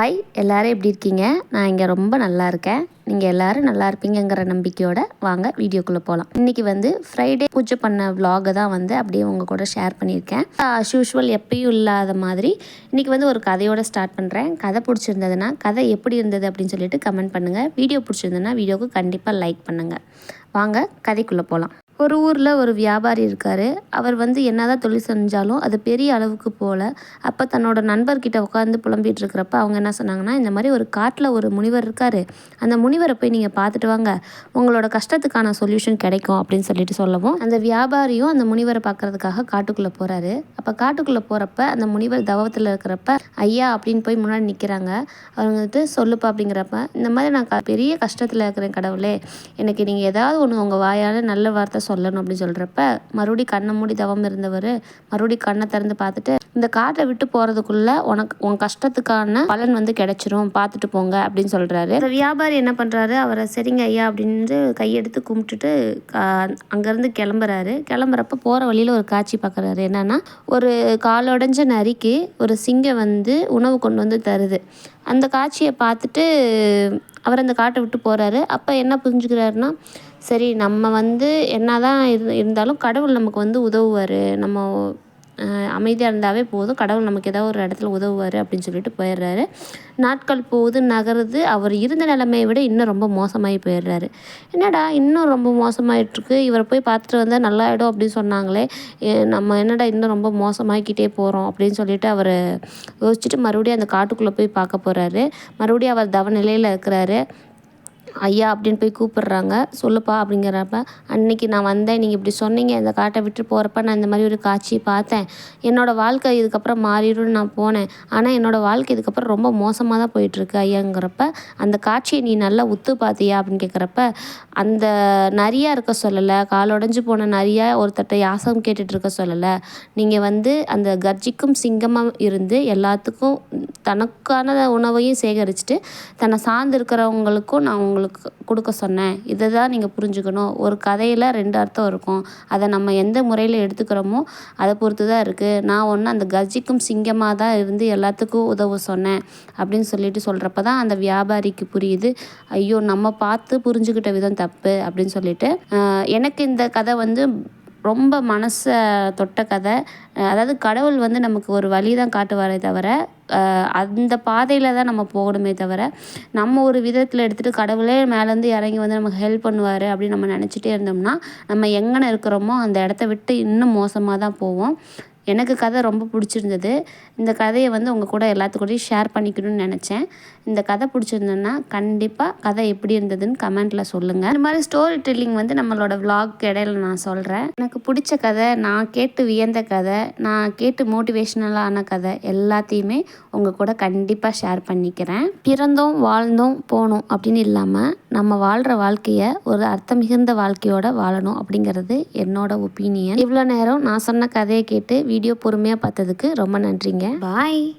Hi எல்லோரும் எப்படி இருக்கீங்க? நான் இங்கே ரொம்ப நல்லா இருக்கேன். நீங்கள் எல்லோரும் நல்லா இருப்பீங்கங்கிற நம்பிக்கையோட வாங்க வீடியோக்குள்ளே போகலாம் இன்றைக்கி வந்து ஃப்ரைடே பூஜை பண்ண விலாகை தான் வந்து அப்படியே உங்கள் கூட ஷேர் பண்ணியிருக்கேன். அஸ் யூஷுவல் எப்பயும் இல்லாத மாதிரி இன்றைக்கி வந்து ஒரு கதையோட ஸ்டார்ட் பண்ணுறேன் கதை பிடிச்சிருந்ததுன்னா கதை எப்படி இருந்தது அப்படின்னு சொல்லிட்டு கமெண்ட் பண்ணுங்கள் வீடியோ பிடிச்சிருந்ததுன்னா வீடியோவுக்கு கண்டிப்பாக லைக் பண்ணுங்கள் வாங்க கதைக்குள்ளே போகலாம் ஒரு ஊரில் ஒரு வியாபாரி இருக்கார். அவர் வந்து என்னதான் தொழில் செஞ்சாலும் அது பெரிய அளவுக்கு போகல அப்போ தன்னோட நண்பர்கிட்ட உட்காந்து புலம்பிகிட்டு இருக்கிறப்ப அவங்க என்ன சொன்னாங்கன்னா இந்த மாதிரி ஒரு காட்டில் ஒரு முனிவர் இருக்கார். அந்த முனிவரை போய் நீங்கள் பார்த்துட்டு வாங்க. உங்களோட கஷ்டத்துக்கான சொல்யூஷன் கிடைக்கும் அப்படின்னு சொல்லிட்டு சொல்லவும் அந்த வியாபாரியும் அந்த முனிவரை பார்க்கறதுக்காக காட்டுக்குள்ளே போகிறாரு அப்போ காட்டுக்குள்ளே போகிறப்ப அந்த முனிவர் தவத்தில் இருக்கிறப்ப ஐயா அப்படின்னு போய் முன்னாடி நிற்கிறாங்க அவங்க வந்துட்டு சொல்லுப்பா அப்படிங்கிறப்ப இந்த மாதிரி நான் பெரிய கஷ்டத்தில் இருக்கிறேன் கடவுளே. எனக்கு நீங்கள் ஏதாவது ஒன்று உங்கள் வாயால் நல்ல வார்த்தை சொல்லணும் அப்படின்னு சொல்கிறப்ப மறுபடி கண்ணை மூடி தவம் இருந்தவர் மறுபடி கண்ணை திறந்து பார்த்துட்டு இந்த காட்டை விட்டு போகிறதுக்குள்ள உனக்கு உன் கஷ்டத்துக்கான பலன் வந்து கிடைச்சிரும் பார்த்துட்டு போங்க அப்படின்னு சொல்கிறாரு இந்த வியாபாரி என்ன பண்ணுறாரு அவரை சரிங்க ஐயா அப்படின்ட்டு கையெடுத்து கும்பிட்டுட்டு அங்கேருந்து கிளம்புறாரு. கிளம்புறப்ப போகிற வழியில் ஒரு காட்சி பார்க்குறாரு என்னென்னா ஒரு காலொடைஞ்ச நரிக்கு ஒரு சிங்கம் வந்து உணவு கொண்டு வந்து தருது. அந்த காட்சியை பார்த்துட்டு அவர் அந்த காட்டை விட்டு போகிறாரு அப்போ என்ன புரிஞ்சுக்கிறாருன்னா சரி நம்ம வந்து என்ன தான் இரு இருந்தாலும் கடவுள் நமக்கு வந்து உதவுவார். நம்ம அமைதியாக இருந்தாவே போதும். கடவுள் நமக்கு ஏதாவது ஒரு இடத்துல உதவுவார் அப்படின்னு சொல்லிட்டு போயிடுறாரு. நாட்கள் போகுது நகருது. அவர் இருந்த நிலைமையை விட இன்னும் ரொம்ப மோசமாகி போயிடுறாரு. என்னடா இன்னும் ரொம்ப மோசமாயிட்ருக்கு இவரை போய் பார்த்துட்டு வந்தால் நல்லாயிடும் அப்படின்னு சொன்னாங்களே. நம்ம என்னடா இன்னும் ரொம்ப மோசமாகிக்கிட்டே போகிறோம் அப்படின்னு சொல்லிட்டு அவர் யோசிச்சுட்டு மறுபடியும் அந்த காட்டுக்குள்ளே போய் பார்க்க போகிறாரு மறுபடியும் அவர் தவ நிலையில் இருக்கிறாரு. ஐயா அப்படின்னு போய் கூப்பிடுறாங்க. சொல்லுப்பா அப்படிங்கிறப்ப அன்னைக்கு நான் வந்தேன். நீங்கள் இப்படி சொன்னீங்க. இந்த காட்டை விட்டு போகிறப்ப நான் இந்த மாதிரி ஒரு காட்சியை பார்த்தேன். என்னோடய வாழ்க்கை இதுக்கப்புறம் மாறிடும்னு நான் போனேன். ஆனால் என்னோடய வாழ்க்கை இதுக்கப்புறம் ரொம்ப மோசமாக தான் போயிட்டுருக்கு ஐயாங்கிறப்ப அந்த காட்சியை நீ நல்லா உத்து பார்த்தியா அப்படின்னு கேட்குறப்ப அந்த நரியாக இருக்க சொல்லலை. காலொடைஞ்சு போன நிறையா ஒருத்தட்ட யாசம் கேட்டுட்டு இருக்க சொல்லலை. நீங்கள் வந்து அந்த கர்ஜிக்கும் சிங்கமாக இருந்து எல்லாத்துக்கும் தனக்கான உணவையும் சேகரிச்சுட்டு தன்னை சார்ந்து இருக்கிறவங்களுக்கும் நான் உங்களுக்கு உங்களுக்கு கொடுக்க சொன்னேன். இதை தான் நீங்கள் புரிஞ்சுக்கணும். ஒரு கதையில் ரெண்டு அர்த்தம் இருக்கும். அதை நம்ம எந்த முறையில் எடுத்துக்கிறோமோ அதை பொறுத்து தான் இருக்குது நான் ஒன்று அந்த கஜிக்கும் சிங்கமாக தான் இருந்து எல்லாத்துக்கும் உதவ சொன்னேன் அப்படின்னு சொல்லிட்டு சொல்கிறப்ப தான் அந்த வியாபாரிக்கு புரியுது. ஐயோ நம்ம பார்த்து புரிஞ்சுக்கிட்ட விதம் தப்பு அப்படின்னு சொல்லிட்டு எனக்கு இந்த கதை வந்து ரொம்ப மனசை தொட்ட கதை. அதாவது கடவுள் வந்து நமக்கு ஒரு வழி தான் காட்டுவாரே தவிர அந்த பாதையில் தான் நம்ம போகணுமே தவிர நம்ம ஒரு விதத்தில் எடுத்துகிட்டு கடவுளே மேலேருந்து இறங்கி வந்து நமக்கு ஹெல்ப் பண்ணுவார் அப்படின்னு நம்ம நினச்சிட்டே இருந்தோம்னா நம்ம எங்கே இருக்கிறோமோ அந்த இடத்த விட்டு இன்னும் மோசமாக தான் போவோம். எனக்கு கதை ரொம்ப பிடிச்சிருந்தது. இந்த கதையை வந்து உங்கள் கூட எல்லாத்துக்கூடையும் ஷேர் பண்ணிக்கணும்னு நினச்சேன். இந்த கதை பிடிச்சிருந்ததுன்னா கண்டிப்பாக கதை எப்படி இருந்ததுன்னு கமெண்ட்டில் சொல்லுங்கள் இந்த மாதிரி ஸ்டோரி டெல்லிங் வந்து நம்மளோட விலாக் இடையில நான் சொல்கிறேன் எனக்கு பிடிச்ச கதை நான் கேட்டு வியந்த கதை நான் கேட்டு மோட்டிவேஷ்னலான கதை எல்லாத்தையுமே உங்கள் கூட கண்டிப்பாக ஷேர் பண்ணிக்கிறேன். பிறந்தோம் வாழ்ந்தோம் போனோம் அப்படின்னு இல்லாமல் நம்ம வாழ்கிற வாழ்க்கையை ஒரு அர்த்தம் மிகுந்த வாழ்க்கையோட வாழணும் அப்படிங்கிறது என்னோட ஒப்பீனியன் இவ்வளோ நேரம் நான் சொன்ன கதையை கேட்டு வீடியோ பொறுமையாக பார்த்ததுக்கு ரொம்ப நன்றிங்க. பாய்